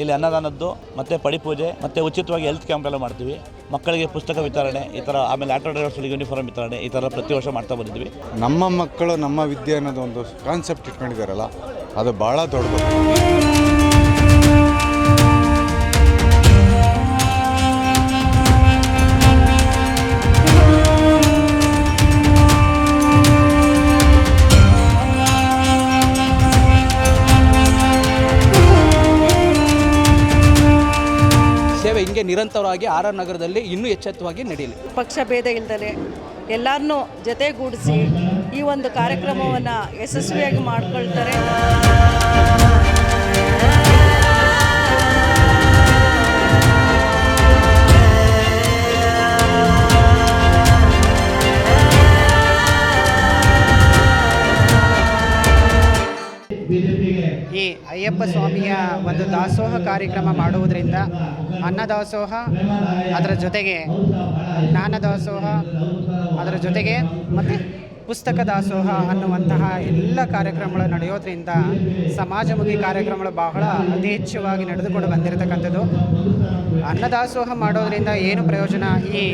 ಇಲ್ಲಿ ಅನ್ನದಾನದ್ದು, ಮತ್ತೆ ಪಡಿಪೂಜೆ, ಮತ್ತೆ ಉಚಿತವಾಗಿ ಹೆಲ್ತ್ ಕ್ಯಾಂಪ್ ಎಲ್ಲ ಮಾಡ್ತೀವಿ. ಮಕ್ಕಳಿಗೆ ಪುಸ್ತಕ ವಿತರಣೆ, ಈ ಥರ ಆಮೇಲೆ ಆಟೋ ಡ್ರೈವರ್ಸ್ಗಳಿಗೆ ಯೂನಿಫಾರ್ಮ್ ವಿತರಣೆ, ಈ ಥರ ಪ್ರತಿ ವರ್ಷ ಮಾಡ್ತಾ ಬಂದಿದ್ವಿ. ನಮ್ಮ ಮಕ್ಕಳು ನಮ್ಮ ವಿದ್ಯೆ ಅನ್ನೋದು ಒಂದು ಕಾನ್ಸೆಪ್ಟ್ ಇಟ್ಕೊಂಡಿದ್ದಾರಲ್ಲ ಅದು ಭಾಳ ದೊಡ್ಡದು. ನಿರಂತರವಾಗಿ ಆರ್ ಆರ್ ನಗರದಲ್ಲಿ ಇನ್ನೂ ಎಚ್ಚೆತ್ತವಾಗಿ ನಡೆಯಲಿ. ಪಕ್ಷ ಭೇದ ಇಲ್ಲದೆ ಎಲ್ಲರನ್ನೂ ಜೊತೆಗೂಡಿಸಿ ಈ ಒಂದು ಕಾರ್ಯಕ್ರಮವನ್ನು ಯಶಸ್ವಿಯಾಗಿ ಮಾಡ್ಕೊಳ್ತಾರೆ. ಅಯ್ಯಪ್ಪ ಸ್ವಾಮಿಯ ಒಂದು ದಾಸೋಹ ಕಾರ್ಯಕ್ರಮ ಮಾಡುವುದರಿಂದ ಅನ್ನದಾಸೋಹ ಅದರ ಜೊತೆಗೆ ಜ್ಞಾನ ದಾಸೋಹ, ಅದರ ಜೊತೆಗೆ ಮತ್ತು ಪುಸ್ತಕ ದಾಸೋಹ ಅನ್ನುವಂತಹ ಎಲ್ಲ ಕಾರ್ಯಕ್ರಮಗಳು ನಡೆಯೋದ್ರಿಂದ ಸಮಾಜಮುಖಿ ಕಾರ್ಯಕ್ರಮಗಳು ಬಹಳ ಅತಿ ನಡೆದುಕೊಂಡು ಬಂದಿರತಕ್ಕಂಥದ್ದು. ಅನ್ನದಾಸೋಹ ಮಾಡೋದರಿಂದ ಏನು ಪ್ರಯೋಜನ ಈ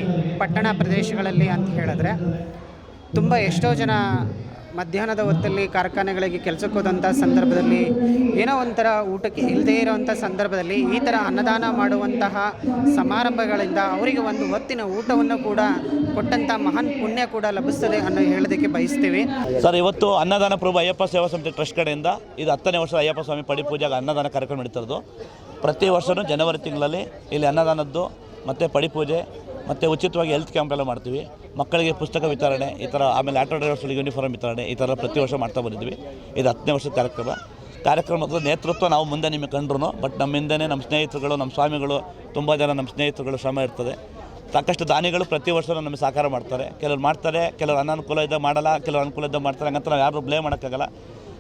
ಪಟ್ಟಣ ಪ್ರದೇಶಗಳಲ್ಲಿ ಅಂತ ಹೇಳಿದ್ರೆ, ತುಂಬ ಎಷ್ಟೋ ಜನ ಮಧ್ಯಾಹ್ನದ ಹೊತ್ತಲ್ಲಿ ಕಾರ್ಖಾನೆಗಳಿಗೆ ಕೆಲಸಕ್ಕೆ ಹೋದಂಥ ಸಂದರ್ಭದಲ್ಲಿ ಏನೋ ಒಂಥರ ಊಟಕ್ಕೆ ಇಲ್ಲದೇ ಇರೋವಂಥ ಸಂದರ್ಭದಲ್ಲಿ ಈ ಥರ ಅನ್ನದಾನ ಮಾಡುವಂತಹ ಸಮಾರಂಭಗಳಿಂದ ಅವರಿಗೆ ಒಂದು ಹೊತ್ತಿನ ಊಟವನ್ನು ಕೂಡ ಕೊಟ್ಟಂಥ ಮಹಾನ್ ಪುಣ್ಯ ಕೂಡ ಲಭಿಸ್ತದೆ ಅನ್ನೋ ಹೇಳೋದಕ್ಕೆ ಬಯಸ್ತೀವಿ. ಸರ್, ಇವತ್ತು ಅನ್ನದಾನ ಪ್ರಭು ಅಯ್ಯಪ್ಪ ಸೇವಾ ಸಮಿತಿ ಟ್ರಸ್ಟ್ ಕಡೆಯಿಂದ ಇದು ಹತ್ತನೇ ವರ್ಷ ಅಯ್ಯಪ್ಪ ಸ್ವಾಮಿ ಪಡಿಪೂಜೆಗೆ ಅನ್ನದಾನ ಕಾರ್ಯಕ್ರಮ ನಡೀತಿರೋದು ಪ್ರತಿ ವರ್ಷವೂ ಜನವರಿ ತಿಂಗಳಲ್ಲಿ ಇಲ್ಲಿ ಅನ್ನದಾನದ್ದು ಮತ್ತು ಪಡಿಪೂಜೆ ಮತ್ತು ಉಚಿತವಾಗಿ ಹೆಲ್ತ್ ಕ್ಯಾಂಪ್ ಎಲ್ಲ ಮಾಡ್ತೀವಿ. ಮಕ್ಕಳಿಗೆ ಪುಸ್ತಕ ವಿತರಣೆ, ಈ ಥರ ಆಮೇಲೆ ಆಟೋ ಡ್ರೈವರ್ಸ್ಗಳಿಗೆ ಯೂನಿಫಾರ್ಮ್ ವಿತರಣೆ, ಈ ಥರ ಪ್ರತಿ ವರ್ಷ ಮಾಡ್ತಾ ಬಂದಿದ್ವಿ. ಇದು ಹತ್ತನೇ ವರ್ಷದ ಕಾರ್ಯಕ್ರಮ. ಕಾರ್ಯಕ್ರಮದ ನೇತೃತ್ವ ನಾವು ಮುಂದೆ ನಿಮಗೆ ಕಂಡ್ರು ಬಟ್ ನಮ್ಮ ಹಿಂದೆನೇ ನಮ್ಮ ಸ್ನೇಹಿತರುಗಳು, ನಮ್ಮ ಸ್ವಾಮಿಗಳು, ತುಂಬ ಜನ ನಮ್ಮ ಸ್ನೇಹಿತರುಗಳು ಶ್ರಮ ಇರ್ತದೆ. ಸಾಕಷ್ಟು ದಾನಿಗಳು ಪ್ರತಿ ವರ್ಷ ನಮಗೆ ಸಹಕಾರ ಮಾಡ್ತಾರೆ. ಕೆಲವರು ಮಾಡ್ತಾರೆ, ಕೆಲವರು ಅನಾನುಕೂಲ ಇದ್ದ ಮಾಡಲ್ಲ, ಕೆಲವರು ಅನುಕೂಲ ಇದ್ದ ಮಾಡ್ತಾರೆ, ಹಂಗಂತ ನಾವು ಯಾರು ಬ್ಲೇಮ್ ಮಾಡೋಕ್ಕಾಗಲ್ಲ.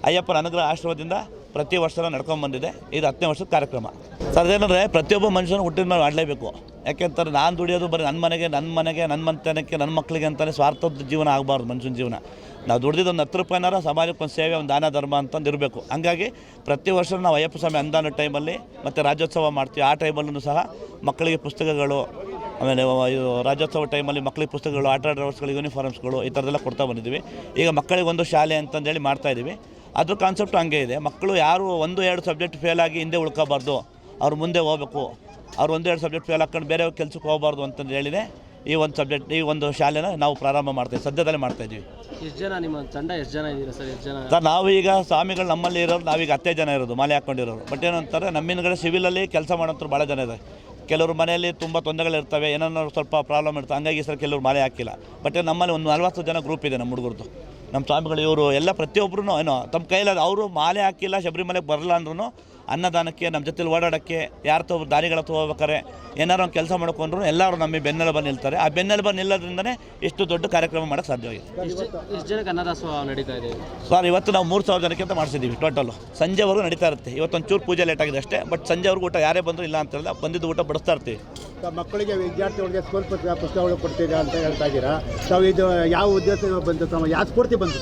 ಅಯ್ಯಪ್ಪನ ಅನುಗ್ರಹ ಆಶ್ರಮದಿಂದ ಪ್ರತಿ ವರ್ಷ ನಡ್ಕೊಂಡು ಬಂದಿದೆ. ಇದು ಹತ್ತನೇ ವರ್ಷದ ಕಾರ್ಯಕ್ರಮ. ಸರ್ ಅದೇನಂದರೆ ಪ್ರತಿಯೊಬ್ಬ ಮನುಷ್ಯನ ಹುಟ್ಟಿದ ಮೇಲೆ ಮಾಡಲೇಬೇಕು ಯಾಕೆಂತಾರೆ ನಾನು ದುಡಿಯೋದು ಬರೀ ನನ್ನ ಮನೆಗೆ ನನ್ನ ಮನೆಗೆ ನನ್ನ ಮಂತನಕ್ಕೆ ನನ್ನ ಮಕ್ಕಳಿಗೆ ಅಂತಲೇ ಸ್ವಾರ್ಥದ ಜೀವನ ಆಗಬಾರ್ದು ಮನುಷ್ಯನ ಜೀವನ. ನಾವು ದುಡ್ದಿದ್ದು ಒಂದು ಹತ್ತು ರೂಪಾಯಿನಾರ ಸಮಾಜಕ್ಕೆ ಒಂದು ಸೇವೆ, ಒಂದು ದಾನ, ಧರ್ಮ ಅಂತಂದು ಇರಬೇಕು ಹಾಗಾಗಿ ಪ್ರತಿ ವರ್ಷ ನಾವು ಅಯ್ಯಪ್ಪ ಸ್ವಾಮಿ ಅಂದಾನ ಟೈಮಲ್ಲಿ ಮತ್ತು ರಾಜ್ಯೋತ್ಸವ ಮಾಡ್ತೀವಿ. ಆ ಟೈಮಲ್ಲೂ ಸಹ ಮಕ್ಕಳಿಗೆ ಪುಸ್ತಕಗಳು, ಆಮೇಲೆ ಇದು ರಾಜ್ಯೋತ್ಸವ ಟೈಮಲ್ಲಿ ಮಕ್ಕಳಿಗೆ ಪುಸ್ತಕಗಳು, ಆಟ ಡ್ರೈವರ್ಸ್ಗಳು ಯೂನಿಫಾರ್ಮ್ಸ್ಗಳು ಈ ಥರದೆಲ್ಲ ಕೊಡ್ತಾ ಬಂದಿದ್ದೀವಿ ಈಗ ಮಕ್ಕಳಿಗೆ ಒಂದು ಶಾಲೆ ಅಂತಂದೇಳಿ ಮಾಡ್ತಾ ಇದ್ದೀವಿ. ಅದ್ರ ಕಾನ್ಸೆಪ್ಟ್ ಹಂಗೆ ಇದೆ. ಮಕ್ಕಳು ಯಾರು ಒಂದು, ಎರಡು ಸಬ್ಜೆಕ್ಟ್ ಫೇಲ್ ಆಗಿ ಹಿಂದೆ ಉಳ್ಕೋಬಾರ್ದು. ಅವ್ರು ಮುಂದೆ ಹೋಗ್ಬೇಕು. ಅವ್ರು ಒಂದೆರಡು ಸಬ್ಜೆಕ್ಟ್ ಫೇಲ್ ಹಾಕೊಂಡು ಬೇರೆ ಕೆಲಸಕ್ಕೆ ಹೋಗಬಾರ್ದು ಅಂತಂದು ಹೇಳಿದೆ. ಈ ಒಂದು ಸಬ್ಜೆಕ್ಟ್ ಈ ಒಂದು ಶಾಲೆನ ನಾವು ಪ್ರಾರಂಭ ಮಾಡ್ತೀವಿ. ಸದ್ಯದಲ್ಲೇ ಮಾಡ್ತಾ ಇದ್ದೀವಿ ಎಷ್ಟು ಜನ ನಿಮ್ಮ ತಂಡ ಎಷ್ಟು ಜನ ಇದ್ದೀರಾ ಸರ್? ಎಷ್ಟು ಜನ? ಸರ್ ನಾವೀಗ ಸ್ವಾಮಿಗಳು ನಮ್ಮಲ್ಲಿ ಇರೋರು ನಾವೀಗ ಹತ್ತೇ ಜನ ಇರೋದು ಮಾಲೆ ಹಾಕ್ಕೊಂಡಿರೋರು. ಬಟ್ ಏನಂತಾರೆ ನಮ್ಮಿಂದ ಸಿವಿಲಲ್ಲಿ ಕೆಲಸ ಮಾಡೋಂಥರು ಭಾಳ ಜನ ಇದೆ ಕೆಲವರು ಮನೆಯಲ್ಲಿ ತುಂಬ ತೊಂದರೆಗಳಿರ್ತವೆ ಏನೋ ಸ್ವಲ್ಪ ಪ್ರಾಬ್ಲಮ್ ಇರ್ತವೆ ಹಂಗಾಗಿ ಸರ್ ಕೆಲವರು ಮಾಲೆ ಹಾಕಿಲ್ಲ. ಬಟ್ ನಮ್ಮಲ್ಲಿ ಒಂದು ನಲ್ವತ್ತು ಜನ ಗ್ರೂಪ್ ಇದೆ ನಮ್ಮ ಹುಡುಗರದ್ದು. ನಮ್ಮ ಸ್ವಾಮಿಗಳು ಇವರು ಎಲ್ಲ ಪ್ರತಿಯೊಬ್ಬರು ಏನೋ ತಮ್ಮ ಕೈಲಾದ ಅವರು ಮಾಲೆ ಹಾಕಿಲ್ಲ ಶಬರಿಮಲೆಗೆ ಬರಲ್ಲ ಅಂದ್ರೂ ಅನ್ನದಾನಕ್ಕೆ ನಮ್ಮ ಜೊತೆಲಿ ಓಡಾಡೋಕ್ಕೆ ಯಾರ ತೋ ದಾರಿಗಳ ಹೋಗ್ಬೇಕಾರೆ ಏನಾರು ಒಂದು ಕೆಲಸ ಮಾಡ್ಕೊಂಡ್ರು ಎಲ್ಲರೂ ನಮ್ಮ ಬೆನ್ನೆಲುಬ ನಿಲ್ತಾರೆ. ಆ ಬೆನ್ನೆಲುಬ ನಿಲ್ಲೋದ್ರಿಂದನೇ ಇಷ್ಟು ದೊಡ್ಡ ಕಾರ್ಯಕ್ರಮ ಮಾಡೋಕ್ಕೆ ಸಾಧ್ಯವಾಗಿದೆ. ಸರ್ ಇವತ್ತು ನಾವು ಮೂರು ಸಾವಿರ ಜನಕ್ಕೆ ಅಂತ ಮಾಡಿಸಿದ್ದೀವಿ ಟೋಟಲು ಸಂಜೆವರೆಗೂ ನಡೀತಾ ಇರುತ್ತೆ. ಇವತ್ತೊಂದು ಚೂರು ಪೂಜೆ ಲೇಟ್ ಆಗಿದೆ ಅಷ್ಟೇ ಬಟ್ ಸಂಜೆವರೆಗೂ ಊಟ ಯಾರೇ ಬಂದರೂ ಇಲ್ಲ ಅಂತಲ್ಲ ಬಂದಿದ್ದು ಊಟ ಬಡಿಸ್ತಾ ಇರ್ತೀವಿ. ತಾವು ಮಕ್ಕಳಿಗೆ ವಿದ್ಯಾರ್ಥಿಗಳಿಗೆ ಸ್ಕೂಲ್ ಪುಸ್ತಕ ಪುಸ್ತಕಗಳು ಕೊಡ್ತೀರಾ ಅಂತ ಹೇಳ್ತಾ ಇದ್ದೀರಾ? ತಾವು ಇದು ಯಾವ ಉದ್ದೇಶ ಬಂತು ತಾವು ಯಾವ ಸ್ಫೂರ್ತಿ ಬಂತು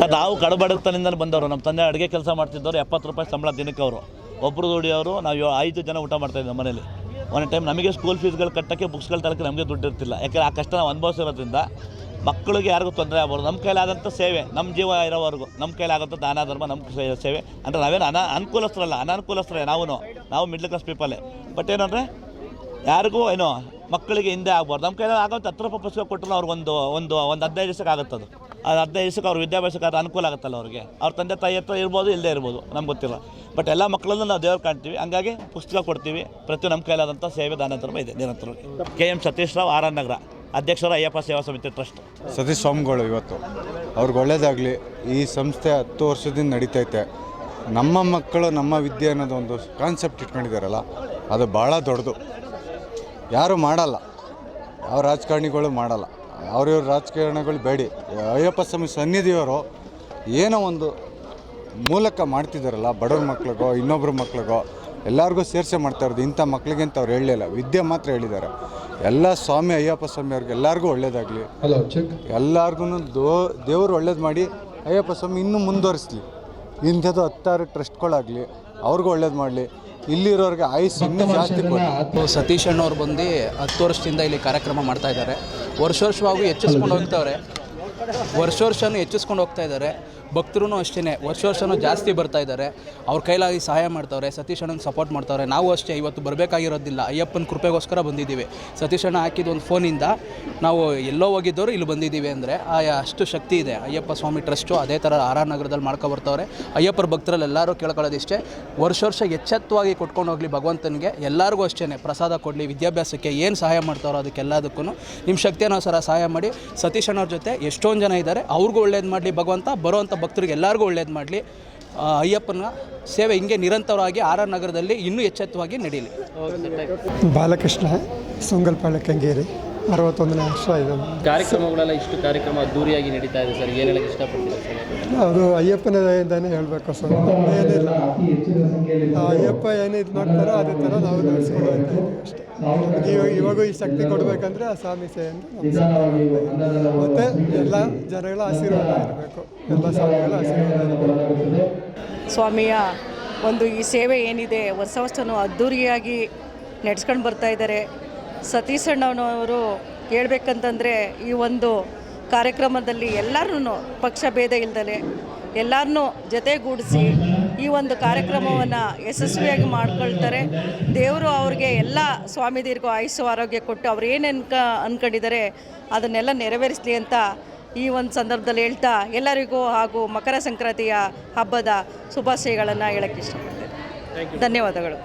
ಸರ್ ನಾವು ಕಡಬಡತನದಿಂದ ಬಂದವರು. ನಮ್ಮ ತಂದೆ ಅಡುಗೆ ಕೆಲಸ ಮಾಡ್ತಿದ್ದವರು ಎಪ್ಪತ್ತು ರೂಪಾಯಿ ಸಂಬಳ ದಿನಕ್ಕೆ ಅವರು. ಒಬ್ಬರು ದುಡಿಯೋರು ನಾವು ಐದು ಜನ ಊಟ ಮಾಡ್ತಾಯಿದ್ವಿ ನಮ್ಮ ಮನೇಲಿ. ಒನ್ ಟೈಮ್ ನಮಗೆ ಸ್ಕೂಲ್ ಫೀಸ್ಗಳು ಕಟ್ಟೋಕ್ಕೆ ಬುಕ್ಸ್ಗಳು ತರಕ್ಕೆ ನಮಗೆ ದುಡ್ಡು ಇರ್ತಿಲ್ಲ. ಯಾಕಂದರೆ ಆ ಕಷ್ಟ ನಾವು ಅನುಭವಿಸಿರೋದ್ರಿಂದ ಮಕ್ಕಳಿಗೆ ಯಾರಿಗೂ ತೊಂದರೆ ಆಗ್ಬಾರ್ದು. ನಮ್ಮ ಕೈಲಾದಂಥ ಸೇವೆ ನಮ್ಮ ಜೀವ ಇರೋವರೆಗೂ ನಮ್ಮ ಕೈಲಾಗಂಥ ದಾನ, ಧರ್ಮ ನಮ್ಮ ಸೇವೆ. ಅಂದರೆ ನಾವೇನು ಅನ ಅನುಕೂಲಸ್ಥರಲ್ಲ, ಅನಾನುಕೂಲಸ್ಥರೇ ನಾವು ನಾವು ಮಿಡ್ಲ್ ಕ್ಲಾಸ್ ಪೀಪಲ್ಲೇ ಬಟ್ ಏನಂದರೆ ಯಾರಿಗೂ ಏನೋ ಮಕ್ಕಳಿಗೆ ಹಿಂದೆ ಆಗ್ಬಾರ್ದು. ನಮ್ಮ ಕೈಯಲ್ಲಿ ಆಗೋಂಥ ಹತ್ತು ರೂಪಾಯಿ ಪುಸ್ತಕ ಕೊಟ್ಟರು ಅವ್ರಿಗೊಂದು ಒಂದು ಒಂದು ಹದಿನೈದು ದಿವಸಕ್ಕೆ ಆಗುತ್ತೆ ಅದು ಹದಿನೈದು ದಿವಸಕ್ಕೆ ಅವ್ರ ವಿದ್ಯಾಭ್ಯಾಸಕ್ಕೆ ಅದು ಅನುಕೂಲ ಆಗುತ್ತಲ್ಲ ಅವ್ರಿಗೆ. ಅವ್ರ ತಂದೆ ತಾಯಿ ಹತ್ರ ಇರ್ಬೋದು, ಇಲ್ಲದೇ ಇರ್ಬೋದು, ನಮ್ಗೆ ಗೊತ್ತಿಲ್ಲ. ಬಟ್ ಎಲ್ಲ ಮಕ್ಕಳಲ್ಲೂ ನಾವು ದೇವ್ರು ಕಾಣ್ತೀವಿ. ಹಂಗಾಗಿ ಪುಸ್ತಕ ಕೊಡ್ತೀವಿ. ಪ್ರತಿ ನಮ್ಮ ಕೈಲಾದಂಥ ಸೇವೆ ದಾನಂತರ ಇದೆ ನಿರಂತರ K M Satish Rao R Nagar, ಅಧ್ಯಕ್ಷರ ಅಯ್ಯಪ್ಪ ಸೇವಾ ಸಮಿತಿ ಟ್ರಸ್ಟ್. ಸತೀಶ್ ಸ್ವಾಮಿಗಳು ಇವತ್ತು, ಅವ್ರಿಗೆ ಒಳ್ಳೇದಾಗಲಿ. ಈ ಸಂಸ್ಥೆ ಹತ್ತು ವರ್ಷದಿಂದ ನಡೀತೈತೆ. ನಮ್ಮ ಮಕ್ಕಳು ನಮ್ಮ ವಿದ್ಯೆ ಅನ್ನೋದು ಒಂದು ಕಾನ್ಸೆಪ್ಟ್ ಇಟ್ಕೊಂಡಿದ್ದಾರಲ್ಲ ಅದು ಭಾಳ ದೊಡ್ಡದು. ಯಾರು ಮಾಡಲ್ಲ. ಯಾವ ರಾಜಕಾರಣಿಗಳು ಮಾಡಲ್ಲ. ಅವ್ರಿವ್ರ ರಾಜಕಾರಣಿಗಳು ಬೇಡಿ. ಅಯ್ಯಪ್ಪ ಸ್ವಾಮಿ ಸನ್ನಿಧಿಯವರು ಏನೋ ಒಂದು ಮೂಲಕ ಮಾಡ್ತಿದ್ದಾರಲ್ಲ ಬಡವ್ರ ಮಕ್ಳಿಗೋ ಇನ್ನೊಬ್ಬರ ಮಕ್ಳಿಗೋ ಎಲ್ಲರಿಗೂ ಸೇರ್ಸೆ ಮಾಡ್ತಾ ಇರೋದು. ಇಂಥ ಮಕ್ಳಿಗೆ ಅಂತ ಅವ್ರು ಹೇಳಲಿಲ್ಲ ವಿದ್ಯೆ ಮಾತ್ರ ಹೇಳಿದ್ದಾರೆ. ಎಲ್ಲ ಸ್ವಾಮಿ ಅಯ್ಯಪ್ಪ ಸ್ವಾಮಿ ಅವ್ರಿಗೆ ಎಲ್ಲರಿಗೂ ಒಳ್ಳೇದಾಗಲಿ. ಎಲ್ಲರಿಗೂ ದೋ ದೇವರು ಒಳ್ಳೇದು ಮಾಡಿ ಅಯ್ಯಪ್ಪ ಸ್ವಾಮಿ ಇನ್ನೂ ಮುಂದುವರಿಸ್ಲಿ. ಇಂಥದ್ದು ಹತ್ತಾರು ಟ್ರಸ್ಟ್ಗಳಾಗಲಿ ಅವ್ರಿಗೂ ಒಳ್ಳೇದು ಮಾಡಲಿ. ಇಲ್ಲಿರೋರಿಗೆ ಆಯುಸ್ ಇನ್ನೂ ಜಾಸ್ತಿ ಸತೀಶ್ ಅಣ್ಣವ್ರು ಬಂದು ಹತ್ತು ವರ್ಷದಿಂದ ಇಲ್ಲಿ ಕಾರ್ಯಕ್ರಮ ಮಾಡ್ತಾ ಇದ್ದಾರೆ. ವರ್ಷ ವರ್ಷವಾಗೂ ಹೆಚ್ಚಿಸ್ಕೊಂಡು ಹೋಗ್ತವ್ರೆ. ವರ್ಷ ವರ್ಷನೂ ಹೆಚ್ಚಿಸ್ಕೊಂಡು ಹೋಗ್ತಾ ಇದ್ದಾರೆ. ಭಕ್ತರು ಅಷ್ಟೇ ವರ್ಷ ವರ್ಷನೂ ಜಾಸ್ತಿ ಬರ್ತಾ ಇದ್ದಾರೆ. ಅವ್ರ ಕೈಲಾಗಿ ಸಹಾಯ ಮಾಡ್ತಾವ್ರೆ, ಸತೀಶ್ ಅಣ್ಣನ ಸಪೋರ್ಟ್ ಮಾಡ್ತಾವ್ರೆ. ನಾವು ಅಷ್ಟೇ, ಇವತ್ತು ಬರಬೇಕಾಗಿರೋದಿಲ್ಲ. ಅಯ್ಯಪ್ಪನ ಕೃಪೆಗೋಸ್ಕರ ಬಂದಿದ್ದೀವಿ. ಸತೀಶ್ ಅಣ್ಣ ಹಾಕಿದ ಒಂದು ಫೋನಿಂದ ನಾವು ಎಲ್ಲೋ ಹೋಗಿದ್ದವರು ಇಲ್ಲಿ ಬಂದಿದ್ದೀವಿ ಅಂದರೆ ಅಷ್ಟು ಶಕ್ತಿ ಇದೆ. ಅಯ್ಯಪ್ಪ ಸ್ವಾಮಿ ಟ್ರಸ್ಟು ಅದೇ ಥರ ಆರ್ ಆರ್ ನಗರದಲ್ಲಿ ಮಾಡ್ಕೊ ಬರ್ತಾವ್ರೆ. ಅಯ್ಯಪ್ಪರ ಭಕ್ತರಲ್ಲಿ ಎಲ್ಲರೂ ಕೇಳ್ಕೊಳ್ಳೋದಿಷ್ಟೇ. ವರ್ಷ ವರ್ಷ ಎಚ್ಚೆತ್ತವಾಗಿ ಕೊಟ್ಕೊಂಡು ಹೋಗಲಿ ಭಗವಂತನಿಗೆ. ಎಲ್ಲರಿಗೂ ಅಷ್ಟೇ ಪ್ರಸಾದ ಕೊಡಲಿ, ವಿದ್ಯಾಭ್ಯಾಸಕ್ಕೆ ಏನು ಸಹಾಯ ಮಾಡ್ತಾರೋ ಅದಕ್ಕೆಲ್ಲದಕ್ಕೂ ನಿಮ್ಮ ಶಕ್ತಿಯನ್ನು ಸರ ಸಹಾಯ ಮಾಡಿ. ಸತೀಶ್ ಅಣ್ಣವ್ರ ಜೊತೆ ಎಷ್ಟೊಂದು ಜನ ಇದ್ದಾರೆ, ಅವ್ರಿಗೂ ಒಳ್ಳೇದು ಮಾಡಲಿ ಭಗವಂತ ಬರೋವಂಥ ಭಕ್ತರಿಗೆ ಎಲ್ಲರಿಗೂ ಒಳ್ಳೇದು ಮಾಡಲಿ. ಅಯ್ಯಪ್ಪನ ಸೇವೆ ಹಿಂಗೆ ನಿರಂತರವಾಗಿ ಆರ್ ನಗರದಲ್ಲಿ ಇನ್ನೂ ಎಚ್ಚೆತ್ತವಾಗಿ ನಡೀಲಿ. ಬಾಲಕೃಷ್ಣ ಸೊಂಗಲ್ಪಾಳ್ಯ ಕೆಂಗೇರಿ. ಅರವತ್ತೊಂದನೇ ವರ್ಷ ಇದು. ಕಾರ್ಯಕ್ರಮಗಳೆಲ್ಲ ಇಷ್ಟು ಕಾರ್ಯಕ್ರಮ ಅದ್ದೂರಿಯಾಗಿ ನಡೀತಾ ಇದೆ ಸರ್. ಏನು ಹೇಳಕ್ಕೆ ಇಷ್ಟಪಡ್ತೀರಾ ಸರ್? ಅದು ಅಯ್ಯಪ್ಪನ ದಯೆಯಿಂದನೇ ಹೇಳಬೇಕು ಸರ್. ಏನಿಲ್ಲ ಆ ಅಯ್ಯಪ್ಪ ಏನು ಇದು ಮಾಡ್ತಾರೋ ಅದೇ ಥರ ನಾವು ನಡೆಸ್ಕೊಂಡು ಅಷ್ಟೇ. ಇವಾಗ ಇವಾಗೂ ಈ ಶಕ್ತಿ ಕೊಡಬೇಕಂದ್ರೆ ಆ ಸ್ವಾಮಿ ಸೇವೆಯಿಂದ ಮತ್ತು ಎಲ್ಲ ಜನಗಳ ಆಶೀರ್ವಾದ ಇರಬೇಕು. ಎಲ್ಲ ಸ್ವಾಮಿಗಳ ಆಶೀರ್ವಾದ ಇರಬೇಕು. ಸ್ವಾಮಿಯ ಒಂದು ಈ ಸೇವೆ ಏನಿದೆ ಹೊಸ ವರ್ಷನೂ ಅದ್ದೂರಿಯಾಗಿ ನಡೆಸ್ಕೊಂಡು ಬರ್ತಾ ಇದ್ದಾರೆ. ಸತೀಶ್ ಅಣ್ಣವನವರು ಹೇಳ್ಬೇಕಂತಂದರೆ ಈ ಒಂದು ಕಾರ್ಯಕ್ರಮದಲ್ಲಿ ಎಲ್ಲರೂ ಪಕ್ಷ ಭೇದ ಇಲ್ದಲೆ ಎಲ್ಲರನ್ನೂ ಜೊತೆಗೂಡಿಸಿ ಈ ಒಂದು ಕಾರ್ಯಕ್ರಮವನ್ನು ಯಶಸ್ವಿಯಾಗಿ ಮಾಡ್ಕೊಳ್ತಾರೆ. ದೇವರು ಅವ್ರಿಗೆ ಎಲ್ಲ ಸ್ವಾಮಿದೀರ್ಘ ಆಯುಸ್ಸು ಆರೋಗ್ಯ ಕೊಟ್ಟು ಅವ್ರು ಏನು ಅನ್ಕ ಅಂದ್ಕೊಂಡಿದ್ದಾರೆ ಅದನ್ನೆಲ್ಲ ನೆರವೇರಿಸಲಿ ಅಂತ ಈ ಒಂದು ಸಂದರ್ಭದಲ್ಲಿ ಹೇಳ್ತಾ ಎಲ್ಲರಿಗೂ ಹಾಗೂ ಮಕರ ಸಂಕ್ರಾಂತಿಯ ಹಬ್ಬದ ಶುಭಾಶಯಗಳನ್ನು ಹೇಳಕ್ಕೆ ಇಷ್ಟಪಡ್ತೇನೆ. ಧನ್ಯವಾದಗಳು.